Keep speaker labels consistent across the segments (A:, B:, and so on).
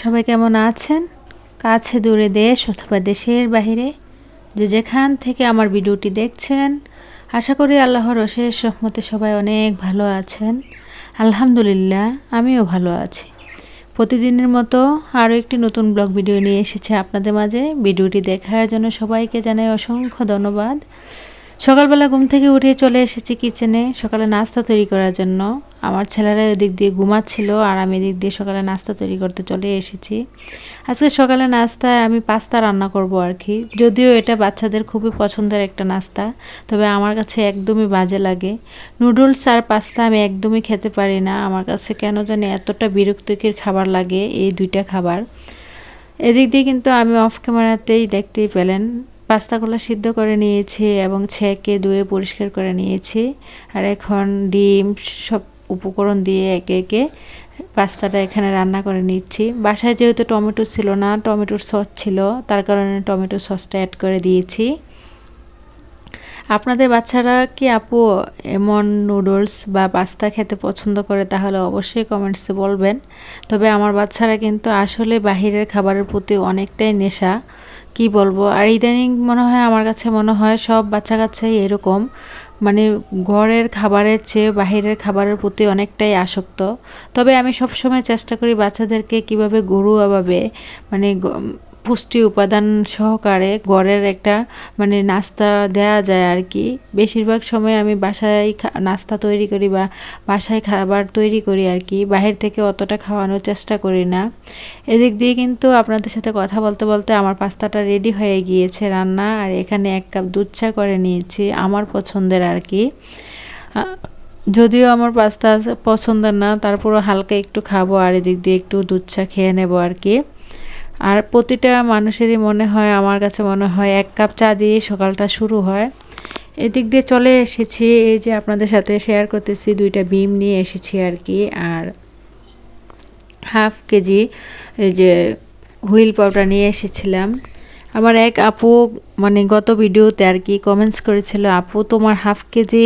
A: সবাই কেমন আছেন? কাছে দূরে দেশ অথবা দেশের বাহিরে, যে যেখান থেকে আমার ভিডিওটি দেখছেন, আশা করি আল্লাহর অশেষ সহমতে সবাই অনেক ভালো আছেন। আলহামদুলিল্লাহ, আমিও ভালো আছি। প্রতিদিনের মতো আরও একটি নতুন ব্লগ ভিডিও নিয়ে এসেছে আপনাদের মাঝে। ভিডিওটি দেখার জন্য সবাইকে জানাই অসংখ্য ধন্যবাদ। সকালবেলা ঘুম থেকে উঠে চলে এসেছি কিচেনে সকালে নাস্তা তৈরি করার জন্য। আমার ছেলেরা ওদিক দিয়ে ঘুমাচ্ছিল আর আমি এদিক দিয়ে সকালে নাস্তা তৈরি করতে চলে এসেছি। আজকে সকালে নাস্তায় আমি পাস্তা রান্না করব আর কি যদিও এটা বাচ্চাদের খুবই পছন্দের একটা নাস্তা, তবে আমার কাছে একদমই বাজে লাগে। নুডলস আর পাস্তা আমি একদমই খেতে পারি না। আমার কাছে কেন জানি এতটা বিরক্তিকর খাবার লাগে এই দুইটা খাবার। এদিক দিয়ে কিন্তু আমি অফ ক্যামেরাতেই দেখতেই পেলেন পাস্তাগুলো সিদ্ধ করে নিয়েছি এবং ছেঁকে ধুয়ে পরিষ্কার করে নিয়েছি। আর এখন ডিম সব উপকরণ দিয়ে একে একে পাস্তাটা এখানে রান্না করে নিচ্ছি। বাসায় যেহেতু টমেটো ছিল না, টমেটোর সস ছিল, তার কারণে টমেটো সসটা অ্যাড করে দিয়েছি। আপনাদের বাচ্চারা কি আপু এমন নুডলস বা পাস্তা খেতে পছন্দ করে তাহলে অবশ্যই কমেন্টসে বলবেন। তবে আমার বাচ্চারা কিন্তু আসলে বাহিরের খাবারের প্রতি অনেকটাই নেশা। কি বলব? আর ইদানিং মনে হয় আমার কাছে মনে হয় সব বাচ্চা কাচ্চাই এরকম। মানে ঘরের খাবারের চেয়ে বাহিরের খাবারের প্রতি অনেকটাই আসক্ত। তবে আমি সবসময় চেষ্টা করি বাচ্চাদেরকে কীভাবে ঘরোয়াভাবে মানে পুষ্টি উপাদান সহকারে ঘরের একটা মানে নাস্তা দেয়া যায় আর কি বেশিরভাগ সময় আমি বাসায় নাস্তা তৈরি করি বা বাসায় খাবার তৈরি করি আর কি বাহির থেকে অতটা খাওয়ানোর চেষ্টা করি না। এদিক দিয়ে কিন্তু আপনাদের সাথে কথা বলতে বলতে আমার পাস্তাটা রেডি হয়ে গিয়েছে রান্না, আর এখানে এক কাপ দুধ চা করে নিয়েছি আমার পছন্দের আর কি যদিও আমার পাস্তা পছন্দের না, তারপরও হালকা একটু খাব আর এদিক দিয়ে একটু দুধ চা খেয়ে নেব আর কি আর প্রতিটা মানুষেরই মনে হয়, আমার কাছে মনে হয়, এক কাপ চা দিয়ে সকালটা শুরু হয়। এদিক দিয়ে চলে এসেছি, এই যে আপনাদের সাথে শেয়ার করতেছি, দুইটা বিম নিয়ে এসেছি আর কি, আর হাফ কেজি, এই যে হুইল পাউডার নিয়ে এসেছিলাম। আমার এক আপু মানে গত ভিডিওতে আর কি কমেন্টস করেছিল, আপু, তোমার হাফ কেজি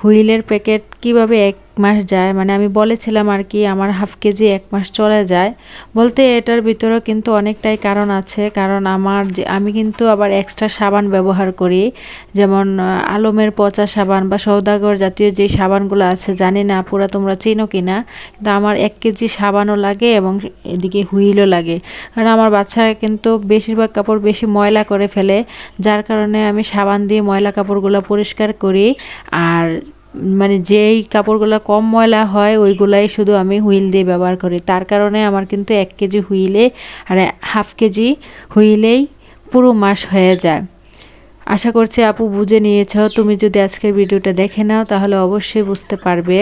A: হুইলের প্যাকেট কীভাবে এক মাস যায়? মানে আমি বলেছিলাম আর কি, আমার হাফ কেজি এক মাস চলে যায়। বলতে এটার ভিতরেও কিন্তু অনেকটাই কারণ আছে, কারণ আমার যে, আমি কিন্তু আবার এক্সট্রা সাবান ব্যবহার করি। যেমন আলমের পচা সাবান বা সৌদাগর জাতীয় যে সাবানগুলো আছে, জানি না পুরা তোমরা চিনো কি না কিন্তু আমার এক কেজি সাবানও লাগে এবং এদিকে হুইলও লাগে। কারণ আমার বাচ্চারা কিন্তু বেশিরভাগ কাপড় বেশি ময়লা করে ফেলে যার কারণে আমি সাবান দিয়ে ময়লা কাপড়গুলো পরিষ্কার করি। আর মানে যেই কাপড়গুলো কম ময়লা হয়, ওইগুলাই শুধু আমি হুইল দিয়ে ব্যবহার করি। তার কারণে আমার কিন্তু এক কেজি হুইলে আর হাফ কেজি হুইলেই পুরো মাস হয়ে যায়। আশা করছি আপু বুঝে নিয়েছ। তুমি যদি আজকের ভিডিওটা দেখে নাও, তাহলে অবশ্যই বুঝতে পারবে।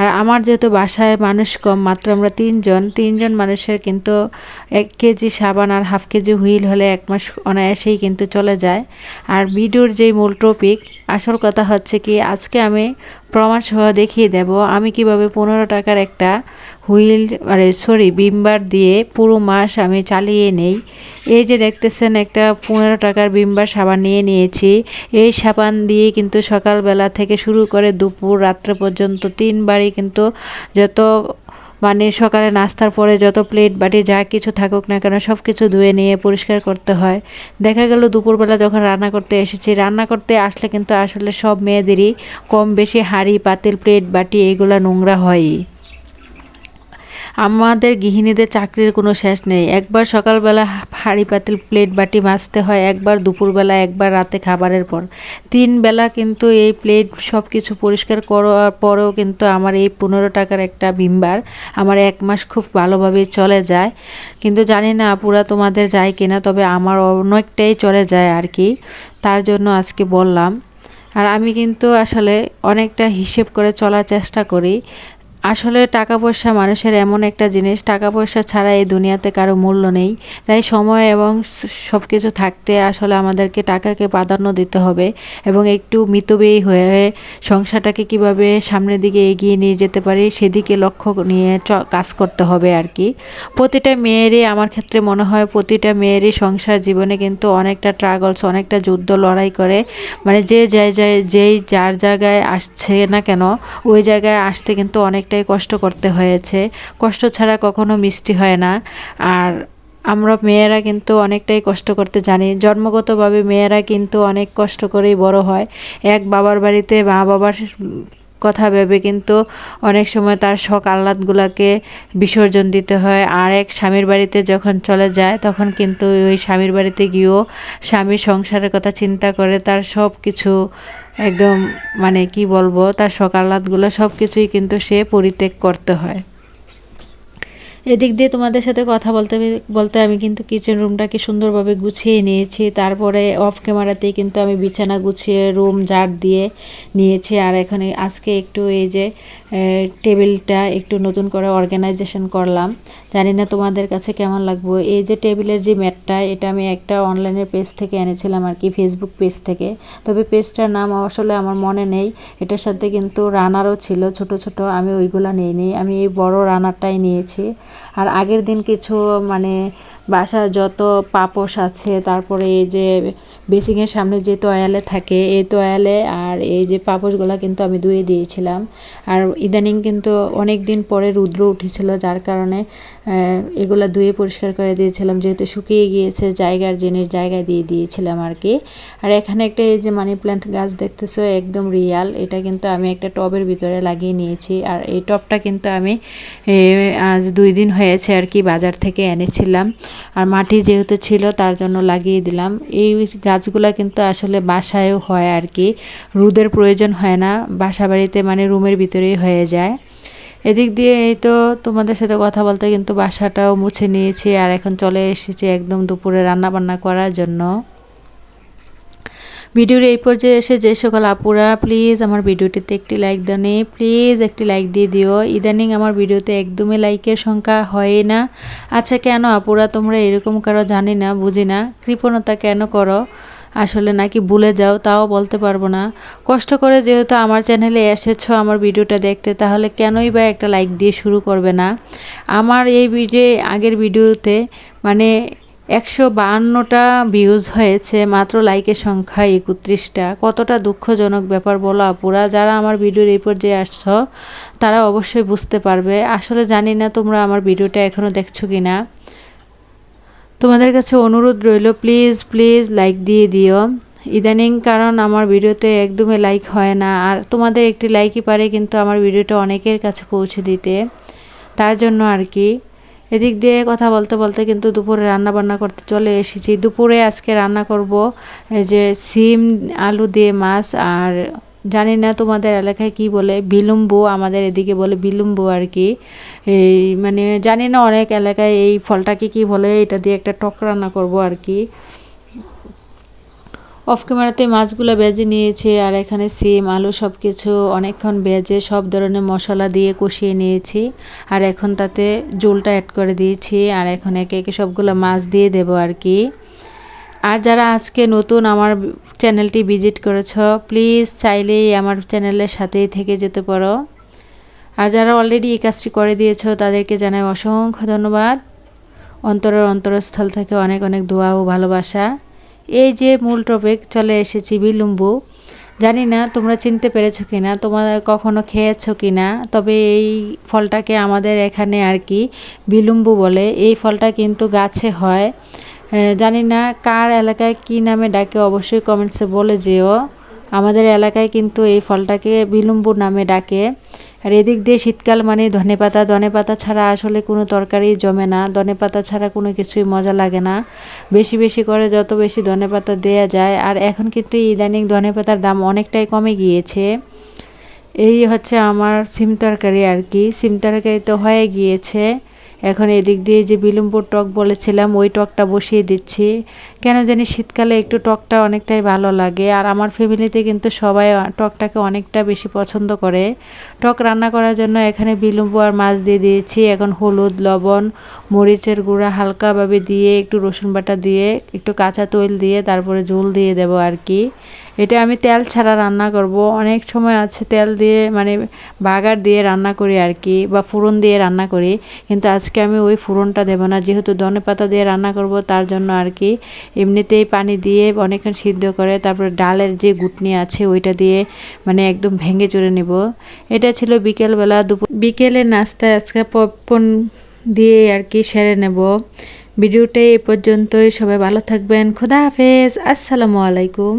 A: আর আমার যেহেতু বাসায় মানুষ কম, মাত্র আমরা তিনজন। তিনজন মানুষের কিন্তু এক কেজি সাবান আর হাফ কেজি হুইল হলে এক মাস অনায়াসেই কিন্তু চলে যায়। আর ভিডিওর যেই মূল টপিক আসল কথা হচ্ছে কি, আজকে আমি প্রমাণ সহ দেখিয়ে দেব আমি কীভাবে পনেরো টাকার একটা হুইল মানে সরি বিমবার দিয়ে পুরো মাস আমি চালিয়ে নেই। এই যে দেখতেছেন একটা পনেরো টাকার বিমবার সাবান নিয়ে নিয়েছি। এই সাবান দিয়ে কিন্তু সকালবেলা থেকে শুরু করে দুপুর, রাত্রে পর্যন্ত তিনবারই কিন্তু যত মানে সকালে নাস্তার পরে যত প্লেট বাটি, যা কিছু থাকুক না কেন সব কিছু ধুয়ে নিয়ে পরিষ্কার করতে হয়। দেখা গেল দুপুরবেলা যখন রান্না করতে এসেছি, রান্না করতে আসলে কিন্তু আসলে সব মেয়েদেরই কম বেশি হাঁড়ি, পাতিল প্লেট বাটি, এগুলো নোংরা হয়ই। আমাদের গৃহিণীদের চাকরির কোনো শেষ নেই। একবার সকালবেলা হাঁড়ি পাতিল, প্লেট বাটি মাজতে হয়, একবার দুপুরবেলা, একবার রাতে খাবারের পর। তিন বেলা কিন্তু এই প্লেট সব কিছু পরিষ্কার করার পরেও কিন্তু আমার এই পনেরো টাকার একটা ভিমবার আমার এক মাস খুব ভালোভাবে চলে যায়। কিন্তু জানি না পুরা তোমাদের যায় কিনা, তবে আমার অনেকটাই চলে যায় আর কি। তার জন্য আজকে বললাম। আর আমি কিন্তু আসলে অনেকটা হিসেব করে চলার চেষ্টা করি। আসলে টাকা পয়সা মানুষের এমন একটা জিনিস টাকা পয়সা ছাড়া এই দুনিয়াতে কারও মূল্য নেই। তাই সময় এবং সব কিছু থাকতে আসলে আমাদেরকে টাকাকে প্রাধান্য দিতে হবে এবং একটু মিতব্যয়ী হয়ে সংসারটাকে কীভাবে সামনের দিকে এগিয়ে নিয়ে যেতে পারি সেদিকে লক্ষ্য নিয়ে কাজ করতে হবে আর কি প্রতিটা মেয়েরই আমার ক্ষেত্রে মনে হয় প্রতিটা মেয়েরই সংসার জীবনে কিন্তু অনেকটা ট্রাগলস অনেকটা যুদ্ধ লড়াই করে। মানে যে যায় যায় যেই যার জায়গায় আসছে না কেন, ওই জায়গায় আসতে কিন্তু অনেকটা অনেকটাই কষ্ট করতে হয়েছে। কষ্ট ছাড়া কখনো মিষ্টি হয় না। আর আমরা মেয়েরা কিন্তু অনেকটাই কষ্ট করতে জানি। জন্মগতভাবে মেয়েরা কিন্তু অনেক কষ্ট করেই বড় হয়। এক বাবার বাড়িতে মা বাবার কথা ভেবে কিন্তু অনেক সময় তার শখ আহ্লাদগুলোকে বিসর্জন দিতে হয়। আর এক স্বামীর বাড়িতে যখন চলে যায়, তখন কিন্তু ওই স্বামীর বাড়িতে গিয়েও স্বামী সংসারের কথা চিন্তা করে। তার সব কিছু একদম মানে কি বলব, তার শখ আহ্লাদগুলো সব কিছুই কিন্তু সে পরিত্যাগ করতে হয়। এদিক দিয়ে তোমাদের সাথে কথা বলতে বলতে আমি কিন্তু কিচেন রুমটাকে সুন্দরভাবে গুছিয়ে নিয়েছি। তারপরে অফ ক্যামেরাতেই কিন্তু আমি বিছানা গুছিয়ে রুম জার দিয়ে নিয়েছি। আর এখানে আজকে একটু এই যে টেবিলটা একটু নতুন করে অর্গানাইজেশন করলাম। জানি না তোমাদের কাছে কেমন লাগবো। এই যে টেবিলের যে ম্যাটটা, এটা আমি একটা অনলাইনের পেজ থেকে এনেছিলাম আর কি ফেসবুক পেজ থেকে। তবে পেজটার নাম আসলে আমার মনে নেই। এটার সাথে কিন্তু রানারও ছিল, ছোট ছোট। আমি ওইগুলা নিই নি আমি এই বড় রানারটাই নিয়েছি। আর আগের দিন কিছু মানে বাসার যত পাপোশ আছে, তারপরে এই যে বেসিংয়ের সামনে যে তোয়ালে থাকে, এই তোয়ালে আর এই যে পাপোশগুলো কিন্তু আমি ধুয়ে দিয়েছিলাম। আর ইদানিং কিন্তু অনেক দিন পরে রুদ্র উঠেছিল, যার কারণে এগুলো ধুয়ে পরিষ্কার করে দিয়েছিলাম, যেহেতু শুকিয়ে গিয়েছে, জায়গার জিনিস জায়গায় দিয়ে দিয়েছিলাম আর কি। আর এখানে একটা এই যে মানি প্ল্যান্ট গাছ দেখতেছো, একদম রিয়াল, এটা কিন্তু আমি একটা টবের ভিতরে লাগিয়ে নিয়েছি। আর এই টবটা কিন্তু আমি আজ দুই দিন হয়েছে আর কি বাজার থেকে এনেছিলাম। আর মাটি যেহেতু ছিল, তার জন্য লাগিয়ে দিলাম। এই গাছগুলো কিন্তু আসলে বাসায়ও হয় আর কি। রোদের প্রয়োজন হয় না বাসা বাড়িতে মানে রুমের ভিতরেই হয়ে যায়। এদিক দিয়ে এই তো তোমাদের সাথে কথা বলতে কিন্তু বাসাটাও মুছে নিয়েছি, আর এখন চলে এসেছি একদম দুপুরে রান্না বান্না করার জন্য। ভিডিওর এই পর্যায়ে এসে যে সকল আপুরা প্লিজ আমার ভিডিওটিতে একটি লাইক দাও প্লিজ একটি লাইক দিয়ে দিও। ইদানিং আমার ভিডিওতে একদমই লাইকের সংখ্যা হয় না। আচ্ছা কেন আপুরা? তোমরা এরকম কারও জানি না, বুঝি না। কৃপণতা কেন করো? আসলে নাকি ভুলে যাও, তাও বলতে পারব না। কষ্ট করে যেহেতু আমার চ্যানেলে এসেছ আমার ভিডিওটা দেখতে, তাহলে কেনই বা একটা লাইক দিয়ে শুরু করবে না? আমার এই ভিডিও, আগের ভিডিওতে মানে একশো বাহান্নটা ভিউজ হয়েছে, মাত্র লাইকের সংখ্যা একত্রিশটা। কতটা দুঃখজনক ব্যাপার বলো আপুরা, যারা আমার ভিডিওর এই পর্যায়ে আসছ, তারা অবশ্যই বুঝতে পারবে। আসলে জানি না তোমরা আমার ভিডিওটা এখনও দেখছ কি না তোমাদের কাছে অনুরোধ রইল প্লিজ প্লিজ লাইক দিয়ে দিও। ইদানিং কারণ আমার ভিডিওতে একদমই লাইক হয় না, আর তোমাদের একটি লাইকই পারে কিন্তু আমার ভিডিওটা অনেকের কাছে পৌঁছে দিতে। তার জন্য আর কি। এদিক দিয়ে কথা বলতে বলতে কিন্তু দুপুরে রান্না বান্না করতে চলে এসেছি। দুপুরে আজকে রান্না করব যে সিম, আলু দিয়ে মাছ আর জানি না তোমাদের এলাকায় কি বলে, বিলম্বু, আমাদের এদিকে বলে বিলম্বু আর কি। এই মানে জানি না অনেক এলাকায় এই ফলটাকে কি বলে, এটা দিয়ে একটা টক রান্না করব আর কি। অফ ক্যামেরাতে মাছগুলো বেজে নিয়েছে আর এখানে সিম, আলু সব কিছু অনেকক্ষণ বেজে সব ধরনের মশলা দিয়ে কষিয়ে নিয়েছি। আর এখন তাতে জোলটা অ্যাড করে দিয়েছি আর এখন একে একে সবগুলো মাছ দিয়ে দেব আর কি। আর যারা আজকে নতুন আমার চ্যানেলটি ভিজিট করেছ, প্লিজ চাইলেই আমার চ্যানেলের সাথেই থেকে যেতে পারো। আর যারা অলরেডি এই কাজটি করে দিয়েছ, তাদেরকে জানাই অসংখ্য ধন্যবাদ। অন্তরের অন্তরস্থল থেকে অনেক অনেক দোয়া ও ভালোবাসা। এই যে মূল টপিক চলে এসেছি বিলম্বু, জানি না তোমরা চিনতে পেরেছ কি না তোমরা কখনো খেয়েছ কি না তবে এই ফলটাকে আমাদের এখানে আর কি বিলম্বু বলে। এই ফলটা কিন্তু গাছে হয়। জানি না কার এলাকায় কি নামে ডাকে, অবশ্যই কমেন্টসে বলে যেও। আমাদের এলাকায় কিন্তু এই ফলটাকে বিলম্বু নামে ডাকে। আর এদিক দিয়ে শীতকাল মানে ধনে পাতা। ধনে পাতা ছাড়া আসলে কোনো তরকারি জমে না। ধনে পাতা ছাড়া কোনো কিছুই মজা লাগে না। বেশি বেশি করে যত বেশি ধনে পাতা দেওয়া যায়। আর এখন কিন্তু ইদানিং ধনে পাতার দাম অনেকটাই কমে গিয়েছে। এই হচ্ছে আমার সিম তরকারি আর কি। সিম তরকারি তো হয়ে গিয়েছে। এখন এদিক দিয়ে যে বিলম্বর টক বলেছিলাম, ওই টকটা বসিয়ে দিচ্ছি। কেন জানি শীতকালে একটু টকটা অনেকটাই ভালো লাগে, আর আমার ফ্যামিলিতে কিন্তু সবাই টকটাকে অনেকটা বেশি পছন্দ করে। টক রান্না করার জন্য এখানে বিলম্ব আর মাছ দিয়ে দিয়েছি, এখন হলুদ, লবণ, মরিচের গুঁড়া হালকাভাবে দিয়ে, একটু রসুন বাটা দিয়ে, একটু কাঁচা তৈল দিয়ে, তারপরে ঝোল দিয়ে দেব আর কি। এটা আমি তেল ছাড়া রান্না করব। অনেক সময় আছে তেল দিয়ে মানে বাগার দিয়ে রান্না করি আর কি, বা ফুরন দিয়ে রান্না করি, কিন্তু আজকে আজকে আমি ওই ফোড়নটা দেবো না। যেহেতু ধনে পাতা দিয়ে রান্না করব, তার জন্য আর কি এমনিতেই পানি দিয়ে অনেকক্ষণ সিদ্ধ করে তারপরে ডালের যে গুটনি আছে ওইটা দিয়ে মানে একদম ভেঙে চড়ে নেব। এটা ছিল বিকেলবেলা দুপুর বিকেলে নাস্তায় আজকে পপকর্ন দিয়ে আর কি সেরে নেব। ভিডিওটা এই পর্যন্তই। সবাই ভালো থাকবেন। খোদা হাফেজ। আসসালামু আলাইকুম।